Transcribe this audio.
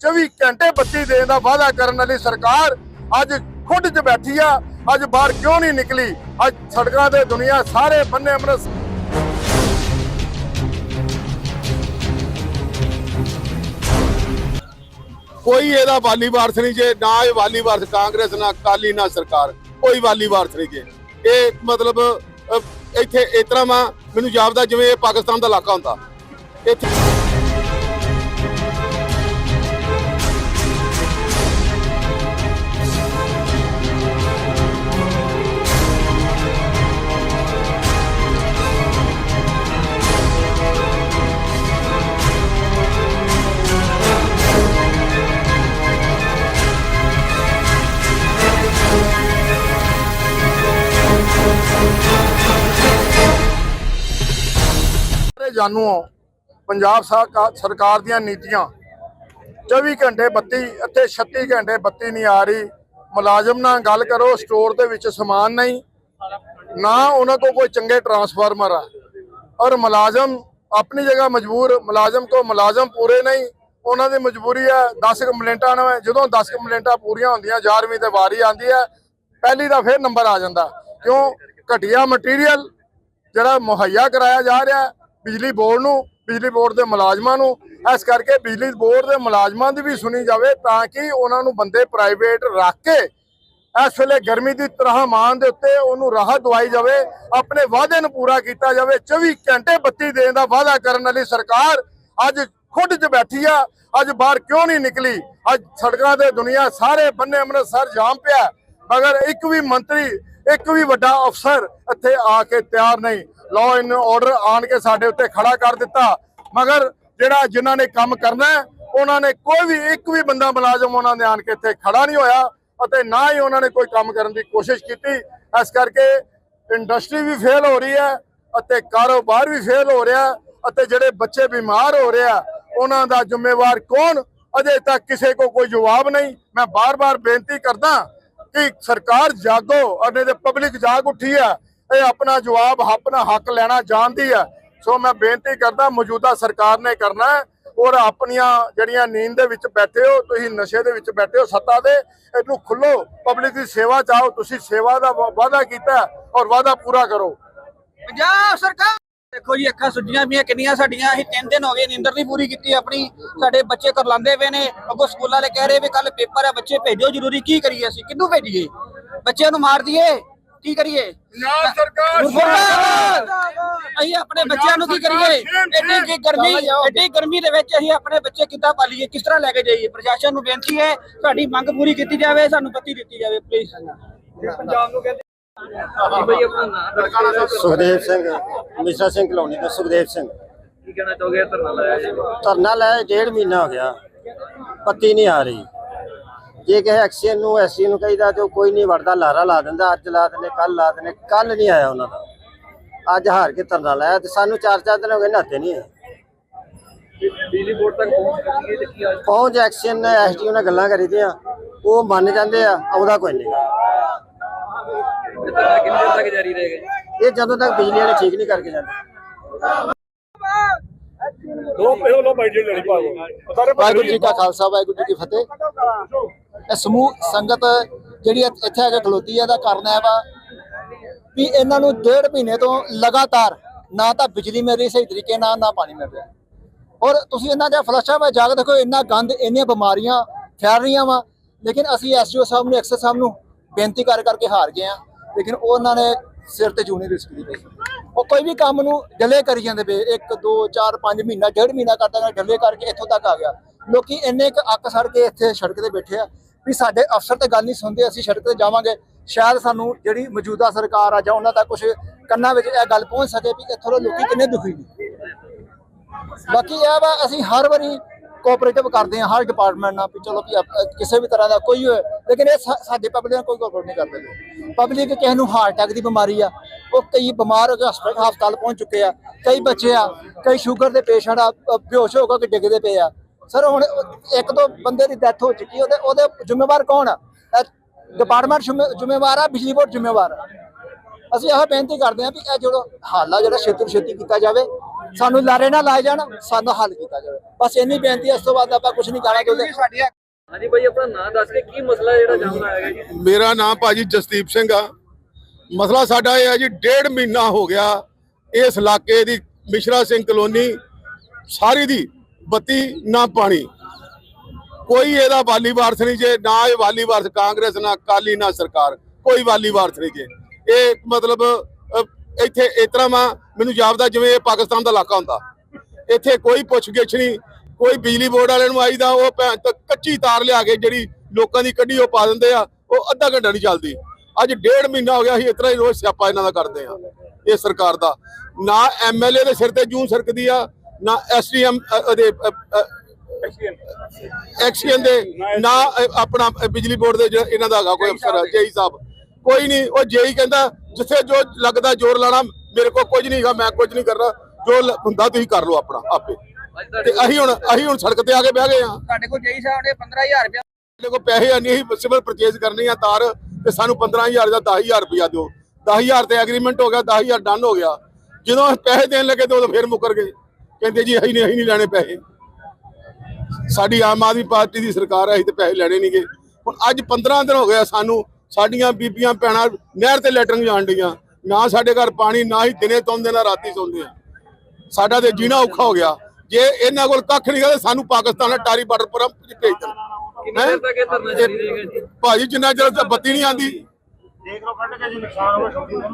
24 ਘੰਟੇ ਬੱਤੀ ਦੇਣ ਦਾ ਵਾਅਦਾ ਕਰਨ ਵਾਲੀ ਸਰਕਾਰ ਅੱਜ ਖੁੱਡ 'ਚ ਬੈਠੀ ਆ। ਅੱਜ ਬਾਹਰ ਕਿਉਂ ਨਹੀਂ ਨਿਕਲੀ? ਅੱਜ ਸੜਕਾਂ ਤੇ ਦੁਨੀਆ ਸਾਰੇ ਬੰਨੇ ਅੰਮ੍ਰਿਤ ਕੋਈ ਇਹਦਾ ਵਾਲੀ ਵਾਰਸ ਨਹੀਂ ਜੇ, ਨਾ ਇਹ ਵਾਲੀ ਵਾਰਸ ਕਾਂਗਰਸ, ਨਾ ਅਕਾਲੀ, ਨਾ ਸਰਕਾਰ। ਕੋਈ ਵਾਲੀ ਵਾਰਸ ਨਹੀਂ ਜੇ। ਇਹ ਮਤਲਬ ਇੱਥੇ ਇਸ ਤਰ੍ਹਾਂ ਵਾ, ਮੈਨੂੰ ਜਾਪਦਾ ਜਿਵੇਂ ਇਹ ਪਾਕਿਸਤਾਨ ਦਾ ਇਲਾਕਾ ਹੁੰਦਾ। ਇੱਥੇ ਸਾਰੇ ਜਾਣੂ ਹੋ। ਪੰਜਾਬ ਸਰਕਾ- ਸਰਕਾਰ ਦੀਆਂ ਨੀਤੀਆਂ। 24 ਘੰਟੇ ਬੱਤੀ ਅਤੇ 36 ਘੰਟੇ ਬੱਤੀ ਨਹੀਂ ਆ ਰਹੀ। ਮੁਲਾਜ਼ਮ ਨਾਲ ਗੱਲ ਕਰੋ, ਸਟੋਰ ਦੇ ਵਿੱਚ ਸਮਾਨ ਨਹੀਂ। ਨਾ ਉਹਨਾਂ ਕੋਲ ਕੋਈ ਚੰਗੇ ਟਰਾਂਸਫਾਰਮਰ ਆ। ਔਰ ਮੁਲਾਜ਼ਮ ਆਪਣੀ ਜਗ੍ਹਾ ਮਜਬੂਰ, ਮੁਲਾਜ਼ਮ ਕੋ ਮੁਲਾਜ਼ਮ ਪੂਰੇ ਨਹੀਂ। ਉਹਨਾਂ ਦੀ ਮਜਬੂਰੀ ਹੈ 10 ਕੰਪਲੇਂਟਾਂ ਨੇ ਜਦੋਂ 10 ਕੰਪਲੇਂਟਾਂ ਪੂਰੀਆਂ ਹੁੰਦੀਆਂ 11ਵੀਂ ਤੇ ਵਾਰੀ ਆਂਦੀ ਹੈ ਪਹਿਲੀ ਦਾ ਫਿਰ ਨੰਬਰ ਆ ਜਾਂਦਾ। ਕਿਉਂ? ਘਟੀਆ ਮਟੀਰੀਅਲ ਜਿਹੜਾ ਮੁਹੱਈਆ ਕਰਾਇਆ ਜਾ ਰਿਹਾ। ਬਿਜਲੀ ਬੋਰਡ ਨੂੰ, ਬਿਜਲੀ ਬੋਰਡ ਦੇ ਮੁਲਾਜ਼ਮਾਂ ਨੂੰ, ਇਸ ਕਰਕੇ ਬਿਜਲੀ ਬੋਰਡ ਦੇ ਮੁਲਾਜ਼ਮਾਂ ਦੀ ਵੀ ਸੁਣੀ ਜਾਵੇ ਤਾਂ ਕਿ ਉਹਨਾਂ ਨੂੰ ਬੰਦੇ ਪ੍ਰਾਈਵੇਟ ਰੱਖ ਕੇ ਇਸ ਵੇਲੇ ਗਰਮੀ ਦੀ ਤਰ੍ਹਾਂ ਮਾਨ ਦੇ ਉੱਤੇ ਉਹਨੂੰ ਰਾਹਤ ਦਵਾਈ ਜਾਵੇ, ਆਪਣੇ ਵਾਅਦੇ ਨੂੰ ਪੂਰਾ ਕੀਤਾ ਜਾਵੇ 24 ਘੰਟੇ ਬੱਤੀ ਦੇਣ ਦਾ ਵਾਅਦਾ ਕਰਨ ਵਾਲੀ ਸਰਕਾਰ ਅੱਜ ਖੁੱਡ 'ਚ ਬੈਠੀ ਆ, ਅੱਜ ਬਾਹਰ ਕਿਉਂ ਨਹੀਂ ਨਿਕਲੀ? ਅੱਜ ਸੜਕਾਂ ਤੇ ਦੁਨੀਆ ਸਾਰੇ ਬੰਨੇ ਅੰਮ੍ਰਿਤਸਰ ਜਾਮ ਪਿਆ, ਮਗਰ ਇੱਕ ਵੀ ਮੰਤਰੀ ਇੱਕ ਵੀ ਵੱਡਾ ਅਫਸਰ ਇੱਥੇ ਆ ਕੇ ਤਿਆਰ ਨਹੀਂ। ਲਾਅ ਐਂਡ ਆਰਡਰ ਆਣ ਕੇ ਸਾਡੇ ਉੱਤੇ ਖੜਾ ਕਰ ਦਿੱਤਾ। ਮਗਰ ਜਿਹੜਾ ਜਿਨ੍ਹਾਂ ਨੇ ਕੰਮ ਕਰਨਾ ਉਹਨਾਂ ਨੇ ਕੋਈ ਵੀ ਇੱਕ ਵੀ ਬੰਦਾ ਮੁਲਾਜ਼ਮ ਉਹਨਾਂ ਦੇ ਆਣ ਕੇ ਇੱਥੇ ਖੜਾ ਨਹੀਂ ਹੋਇਆ ਅਤੇ ਨਾ ਹੀ ਉਹਨਾਂ ਨੇ ਕੋਈ ਕੰਮ ਕਰਨ ਦੀ ਕੋਸ਼ਿਸ਼ ਕੀਤੀ। ਇਸ ਕਰਕੇ ਇੰਡਸਟਰੀ ਵੀ ਫੇਲ ਹੋ ਰਹੀ ਹੈ ਅਤੇ ਕਾਰੋਬਾਰ ਵੀ ਫੇਲ ਹੋ ਰਿਹਾ ਅਤੇ ਜਿਹੜੇ ਬੱਚੇ ਬਿਮਾਰ ਹੋ ਰਿਹਾ ਉਹਨਾਂ ਦਾ ਜ਼ਿੰਮੇਵਾਰ ਕੌਣ? ਅਜੇ ਤੱਕ ਕਿਸੇ ਕੋ ਕੋਈ ਜਵਾਬ ਨਹੀਂ। ਮੈਂ ਬਾਰ-ਬਾਰ ਬੇਨਤੀ ਕਰਦਾ ਕਿ ਸਰਕਾਰ ਜਾਗੋ ਅਤੇ ਤੇ ਪਬਲਿਕ ਜਾਗ ਉੱਠੀ ਹੈ। ਇਹ ਆਪਣਾ ਜਵਾਬ, ਆਪਣਾ ਹੱਕ ਲੈਣਾ ਜਾਣਦੀ ਹੈ। ਸੋ ਮੈਂ ਬੇਨਤੀ ਕਰਦਾ, ਮੌਜੂਦਾ ਸਰਕਾਰ ਨੇ ਕਰਨਾ ਔਰ ਆਪਣੀਆਂ ਜਿਹੜੀਆਂ ਨੀਂਦ ਦੇ ਵਿੱਚ ਬੈਠੇ ਹੋ, ਤੁਸੀਂ ਨਸ਼ੇ ਦੇ ਵਿੱਚ ਬੈਠੇ ਹੋ, ਸੱਤਾ ਦੇ, ਇਹਨੂੰ ਖੁੱਲੋ। ਪਬਲਿਕ ਦੀ ਸੇਵਾ ਚਾਹੋ ਤੁਸੀਂ ਸੇਵਾ ਦਾ ਵਾ- ਵਾਅਦਾ ਕੀਤਾ ਔਰ ਵਾਅਦਾ ਪੂਰਾ ਕਰੋ। ਪੰਜਾਬ ਸਰਕਾਰ ਦੇਖੋ ਜੀ ਅੱਖਾਂ ਸੁੱਜੀਆਂ ਪਈਆਂ ਕਿੰਨੀਆਂ ਸਾਡੀਆਂ ਅਸੀਂ ਤਿੰਨ ਦਿਨ ਹੋ ਗਏ ਨੀਂਦਰ ਨਹੀਂ ਪੂਰੀ ਕੀਤੀ ਆਪਣੀ। ਸਾਡੇ ਬੱਚੇ ਕਰਲਾਉਂਦੇ ਪਏ ਨੇ ਅੱਗੋਂ ਸਕੂਲ ਵਾਲੇ ਕਹਿ ਰਹੇ ਵੀ ਕੱਲ ਪੇਪਰ ਹੈ ਬੱਚੇ ਭੇਜੋ ਜ਼ਰੂਰੀ ਕੀ ਕਰੀਏ ਅਸੀਂ ਕਿੱਦੋਂ ਭੇਜੀਏ? ਬੱਚਿਆਂ ਨੂੰ ਮਾਰ ਦਈਏ ਕੀ ਕਰੀਏ? ਪੰਜਾਬ ਸਰਕਾਰ ਮੁਰਦਾਬਾਦ! ਅਸੀਂ ਆਪਣੇ ਬੱਚਿਆਂ ਨੂੰ ਕੀ ਕਰੀਏ? ਇੰਨੀ ਕੀ ਗਰਮੀ ਐਡੀ ਗਰਮੀ ਦੇ ਵਿੱਚ ਅਸੀਂ ਆਪਣੇ ਬੱਚੇ ਕਿੱਦਾਂ ਪਾਲੀਏ ਕਿਸ ਤਰ੍ਹਾਂ ਲੈ ਕੇ ਜਾਈਏ? ਪ੍ਰਸ਼ਾਸਨ ਨੂੰ ਬੇਨਤੀ ਹੈ ਸਾਡੀ ਮੰਗ ਪੂਰੀ ਕੀਤੀ ਜਾਵੇ ਸਾਨੂੰ ਬੱਤੀ ਦਿੱਤੀ ਜਾਵੇ ਪਲੀਜ਼ ਪੰਜਾਬ ਨੂੰ ਆਪਣਾ ਨਾਮ ਸੁਖਦੇਵ ਸਿੰਘ ਮਿਸ਼ਰਾ ਸਿੰਘ ਕਲੋਨੀ ਤੋਂ ਸੁਖਦੇਵ ਸਿੰਘ। ਕੀ ਕਹਿਣਾ ਚਾਹੋਗੇ ਧਰਨਾ ਲਾਇਆ ਜੀ? ਧਰਨਾ ਲੈ ਡੇਢ ਮਹੀਨਾ ਹੋ ਗਿਆ। ਪੱਤੀ ਨਹੀਂ ਆ ਰਹੀ। ਜੇ ਕਿਸੇ ਐਕਸੀਅਨ ਨੂੰ ਐਸੀ ਨੂੰ ਕਹੀਦਾ ਤੇ ਕੋਈ ਨਹੀਂ ਵੜਦਾ ਲਾਰਾ ਲਾ ਦਿੰਦਾ ਅੱਜ ਲਾ ਦਿੰਦੇ ਕੱਲ ਲਾ ਦਿੰਦੇ ਕੱਲ ਨਹੀਂ ਆਇਆ ਉਹਨਾਂ ਦਾ। ਅੱਜ ਹਾਰ ਕੇ ਧਰਨਾ ਲਾਇਆ ਤੇ ਸਾਨੂੰ ਚਾਰ ਚਾਰ ਦਿਨ ਹੋ ਗਏ ਨਹਾਤੇ ਨਹੀਂ ਆਏ। ਬਿਜਲੀ ਬੋਰਡ ਤੱਕ ਪਹੁੰਚ ਗਈ ਤੇ ਕੀ ਪਹੁੰਚ ਐਕਸੀਅਨ ਨੇ ਐਸਡੀਓ ਨਾਲ ਗੱਲਾਂ ਕਰੀ ਦੀਆਂ। ਉਹ ਮੰਨ ਜਾਂਦੇ ਆ ਆਉਂਦਾ ਕੋਈ ਨਹੀਂ। ਧਰਨਾ ਕਿੰਨੇ ਦਿਨ ਤੱਕ ਜਾਰੀ ਰਹੇਗਾ ਇਹ ਜਦੋਂ ਤੱਕ ਬਿਜਲੀ ਵਾਲੇ ਠੀਕ ਨਹੀਂ ਕਰਕੇ ਜਾਂਦੇ। ਵਾਹਿਗੁਰੂ ਜੀ ਕਾ ਖਾਲਸਾ ਵਾਹਿਗੁਰੂ ਜੀ ਕੀ ਫਤਿਹ। ਇਹ ਸਮੂਹ ਸੰਗਤ ਜਿਹੜੀ ਇੱਥੇ ਇੱਥੇ ਆ ਕੇ ਖਲੋਤੀ ਹੈ ਦਾ ਕਰਨਾ ਹੈ ਵਾ ਵੀ ਇਹਨਾਂ ਨੂੰ ਡੇਢ ਮਹੀਨੇ ਤੋਂ ਲਗਾਤਾਰ ਨਾ ਤਾਂ ਬਿਜਲੀ ਮਿਲ ਰਹੀ ਸਹੀ ਤਰੀਕੇ ਨਾਲ ਨਾ ਪਾਣੀ ਮਿਲ ਰਿਹਾ। ਔਰ ਤੁਸੀਂ ਇਹਨਾਂ ਦੇ ਫਲਸ਼ਾਂ ਵਿੱਚ ਜਾ ਕੇ ਦੇਖੋ ਇੰਨਾ ਗੰਦ ਇੰਨੀਆਂ ਬਿਮਾਰੀਆਂ ਫੈਲ ਰਹੀਆਂ ਵਾ। ਲੇਕਿਨ ਅਸੀਂ ਐਸਜੀਓ ਸਾਹਿਬ ਨੂੰ ਐਕਸਰ ਸਾਹਿਬ ਨੂੰ ਬੇਨਤੀ ਕਰ ਕਰਕੇ ਹਾਰ ਗਏ ਆ ਲੇਕਿਨ ਉਹਨਾਂ ਨੇ ਸਿਰ ਤੇ ਜੂਨੀ ਰਿਸਕ ਦੀ ਪਈ। ਉਹ ਕੋਈ ਵੀ ਕੰਮ ਨੂੰ ਡਿਲੇ ਕਰੀ ਜਾਂਦੇ ਪਏ 1 2 4 5 ਮਹੀਨਾ, ਡੇਢ ਮਹੀਨਾ ਕਰਦਾ ਡਿਲੇ ਕਰਕੇ ਇੱਥੋਂ ਤੱਕ ਆ ਗਿਆ। ਲੋਕੀ ਇੰਨੇ ਕੁ ਅੱਕ ਸੜ ਕੇ ਇੱਥੇ ਸੜਕ ਤੇ ਬੈਠੇ ਆ ਵੀ ਸਾਡੇ ਅਫਸਰ ਤੇ ਗੱਲ ਨਹੀਂ ਸੁਣਦੇ, ਅਸੀਂ ਸੜਕ ਤੇ ਜਾਵਾਂਗੇ। ਸ਼ਾਇਦ ਸਾਨੂੰ ਜਿਹੜੀ ਮੌਜੂਦਾ ਸਰਕਾਰ ਆ ਜਾਂ ਉਹਨਾਂ ਦਾ ਕੁਝ ਕੰਨਾਂ ਵਿੱਚ ਇਹ ਗੱਲ ਪਹੁੰਚ ਸਕੇ ਵੀ ਇੱਥੋਂ ਦੇ ਲੋਕੀ ਕਿੰਨੇ ਦੁਖੀ ਨੇ। ਬਾਕੀ ਇਹ ਵਾ, ਅਸੀਂ ਹਰ ਵਾਰੀ ਕੋਆਪਰੇਟਿਵ ਕਰਦੇ ਹਾਂ ਹਰ ਡਿਪਾਰਟਮੈਂਟ ਨਾਲ ਵੀ ਚਲੋ ਵੀ ਕਿਸੇ ਵੀ ਤਰ੍ਹਾਂ ਦਾ ਕੋਈ ਲੇਕਿਨ ਇਹ ਸਾਡੇ ਪਬਲਿਕ ਨਾਲ ਕੋਈ ਕੋਆਪਰੇਟ ਨਹੀਂ ਕਰਦੇ ਪਬਲਿਕ ਕਿਸੇ ਨੂੰ ਹਾਰਟ ਅਟੈਕ ਦੀ ਬਿਮਾਰੀ ਆ, ਉਹ ਕਈ ਬਿਮਾਰ ਹੋ ਕੇ ਹਸਪਤਾਲ ਹਸਪਤਾਲ ਪਹੁੰਚ ਚੁੱਕੇ ਆ, ਕਈ ਬੱਚੇ ਆ, ਕਈ ਸ਼ੂਗਰ ਦੇ ਪੇਸ਼ੈਂਟ ਆ ਬੇਹੋਸ਼ ਹੋ ਕੇ ਡਿੱਗਦੇ ਪਏ ਆ। ਸਰ ਹੁਣ ਇੱਕ ਦੋ ਬੰਦੇ ਦੀ ਡੈਥ ਹੋ ਚੁੱਕੀ ਉਹਦੇ ਉਹਦੇ ਜ਼ਿੰਮੇਵਾਰ ਕੌਣ ਆ? ਡਿਪਾਰਟਮੈਂਟ ਜ਼ਿੰਮੇਵਾਰ ਆ, ਬਿਜਲੀ ਬੋਰਡ ਜ਼ਿੰਮੇਵਾਰ ਆ। ਅਸੀਂ ਇਹ ਬੇਨਤੀ ਕਰਦੇ ਹਾਂ ਵੀ ਇਹ ਜਿਹੜਾ ਆ ਜਿਹੜਾ ਛੇਤੀ ਛੇਤੀ ਕੀਤਾ ਜਾਵੇ, ਸਾਨੂੰ ਲਾਰੇ ਨਾ ਲਾਏ ਜਾਣ, ਸਾਨੂੰ ਹੱਲ ਕੀਤਾ ਜਾਵੇ। ਬਸ ਇੰਨੀ ਬੇਨਤੀ ਇਸ ਤੋਂ ਬਾਅਦ ਆਪਾਂ ਕੁਝ ਨਹੀਂ ਕਰਾਂਗੇ ਹਾਂਜੀ ਭਾਈ, ਆਪਣਾ ਨਾਂ ਦੱਸ ਕੇ ਕੀ ਮਸਲਾ ਜਿਹੜਾ ਜਾਮ ਲਾਇਆ ਜੀ? ਮੇਰਾ ਨਾਮ ਭਾਜੀ ਜਸਦੀਪ ਸਿੰਘ ਆ। ਮਸਲਾ ਸਾਡਾ ਇਹ ਹੈ ਜੀ, ਡੇਢ ਮਹੀਨਾ ਹੋ ਗਿਆ ਇਸ ਇਲਾਕੇ ਦੀ ਮਿਸ਼ਰਾ ਸਿੰਘ ਕਲੋਨੀ ਸਾਰੀ ਦੀ ਬੱਤੀ ਨਾ ਪਾਣੀ। ਕੋਈ ਇਹਦਾ ਵਾਲੀ ਵਾਰਸ ਨਹੀਂ ਜੇ, ਨਾ ਇਹ ਵਾਲੀ ਵਾਰਸ ਕਾਂਗਰਸ, ਨਾ ਅਕਾਲੀ, ਨਾ ਸਰਕਾਰ। ਕੋਈ ਵਾਲੀ ਵਾਰਸ ਨਹੀਂ ਜੇ। ਇਹ ਮਤਲਬ ਇੱਥੇ ਇਸ ਤਰ੍ਹਾਂ ਵਾ, ਮੈਨੂੰ ਜਾਪਦਾ ਜਿਵੇਂ ਇਹ ਪਾਕਿਸਤਾਨ ਦਾ ਇਲਾਕਾ ਹੁੰਦਾ। ਇੱਥੇ ਕੋਈ ਪੁੱਛਗਿੱਛ ਨਹੀਂ ਕੋਈ ਬਿਜਲੀ ਬੋਰਡ ਵਾਲਿਆਂ ਨੂੰ ਆਈਦਾ, ਉਹ ਭੈਣ ਤੋਂ ਕੱਚੀ ਤਾਰ ਲਿਆ ਕੇ ਜਿਹੜੀ ਲੋਕਾਂ ਦੀ ਕੱਢੀ ਉਹ ਪਾ ਦਿੰਦੇ ਆ, ਉਹ ਅੱਧਾ ਘੰਟਾ ਨਹੀਂ ਚੱਲਦੀ। ਅੱਜ ਡੇਢ ਮਹੀਨਾ ਹੋ ਗਿਆ, ਅਸੀਂ ਇਸ ਤਰ੍ਹਾਂ ਹੀ ਰੋਜ਼ ਸਿਆਪਾ ਇਹਨਾਂ ਦਾ ਕਰਦੇ ਆ ਇਹ ਸਰਕਾਰ ਦਾ। ਨਾ ਐਮਐਲਏ ਦੇ ਸਿਰ ਤੇ ਜੂੰ ਸਰਕਦੀ ਆ, ਨਾ ਐਸਡੀਐਮ ਉਹਦੇ ਐਕਸੀਅਨ ਦੇ, ਨਾ ਆਪਣਾ ਬਿਜਲੀ ਬੋਰਡ ਦੇ ਜਿਹੜਾ ਇਹਨਾਂ ਦਾ ਹੈਗਾ, ਕੋਈ ਅਫਸਰ ਜੇਈ ਸਾਹਿਬ। ਕੋਈ ਨਹੀਂ, ਉਹ ਜੇਈ ਕਹਿੰਦਾ, ਜਿੱਥੇ ਜੋ ਲੱਗਦਾ ਜ਼ੋਰ ਲਾਣਾ, ਮੇਰੇ ਕੋਲ ਕੁਝ ਨਹੀਂ ਹੈਗਾ, ਮੈਂ ਕੁਝ ਨਹੀਂ ਕਰਨਾ, ਜੋ ਹੁੰਦਾ ਤੁਸੀਂ ਕਰ ਲਓ ਆਪਣਾ, ਆਪੇ। ਤੇ ਤੁਹਾਡੇ ਅਸੀਂ ਹੁਣ ਅਸੀਂ ਹੁਣ ਸੜਕ ਤੇ ਆ ਕੇ ਬਹਿ ਗਏ ਆ ਸਾਡੇ ਕੋਲ ਜਈ ਸਾਹਿਬ ਨੇ 15000 ਰੁਪਏ ਸਾਡੇ ਕੋਲ ਪੈਸੇ ਨਹੀਂ ਅਸੀਂ ਸਿਵਲ ਪਰਚੇਜ਼ ਕਰਨੀ ਆ ਤਾਰ ਤੇ ਸਾਨੂੰ 15000 ਦਾ 10000 ਰੁਪਇਆ ਦਿਓ। 10000 ਤੇ ਐਗਰੀਮੈਂਟ ਹੋ ਗਿਆ 10000 ਡਨ ਹੋ ਗਿਆ। ਜਦੋਂ ਅਸੀਂ ਪੈਸੇ ਦੇਣ ਲੱਗੇ ਤੇ ਉਦੋਂ ਫਿਰ ਮੁੱਕਰ ਗਏ। ਕਹਿੰਦੇ ਜੀ ਅਸੀਂ ਨਹੀਂ ਅਸੀਂ ਨਹੀਂ ਲੈਣੇ ਪੈਸੇ। ਸਾਡੀ ਆਮ ਆਦਮੀ ਪਾਰਟੀ ਦੀ ਸਰਕਾਰ ਹੈ ਅਸੀਂ ਤੇ ਪੈਸੇ ਲੈਣੇ ਨਹੀਂਗੇ। ਹੁਣ ਅੱਜ 15 ਦਿਨ ਹੋ ਗਿਆ ਸਾਨੂੰ ਸਾਡੀਆਂ ਬੀਬੀਆਂ ਭੈਣਾਂ ਨਹਿਰ ਤੇ ਲੈਟਰਿੰਗ ਜਾਣ ਡੀਆਂ ਨਾ ਸਾਡੇ ਘਰ ਪਾਣੀ ਨਾ ਹੀ ਦਿਨੇ ਸੌਂਦੇ ਨਾ ਰਾਤੀ ਸੌਂਦੇ ਆ। ਸਾਡਾ ਤੇ ਜੀਣਾ ਔਖਾ ਹੋ ਗਿਆ। ਜੇ ਇਹਨਾਂ ਕੋਲ ਕੱਖ ਨਹੀਂ ਗਾ ਤੇ ਸਾਨੂੰ ਪਾਕਿਸਤਾਨ ਨਾਲ ਟਾਰੀ ਬਾਰਡਰ ਪਰ ਭੇਜ ਦੇਣ ਕਿੰਨੀ ਦੇਰ ਤੱਕ ਇਹ ਧਰਨਾ ਜਾਰੀ ਰਹੇਗਾ ਜੀ? ਭਾਜੀ ਜਿੰਨਾ ਚਿਰ ਬੱਤੀ ਨਹੀਂ ਆਂਦੀ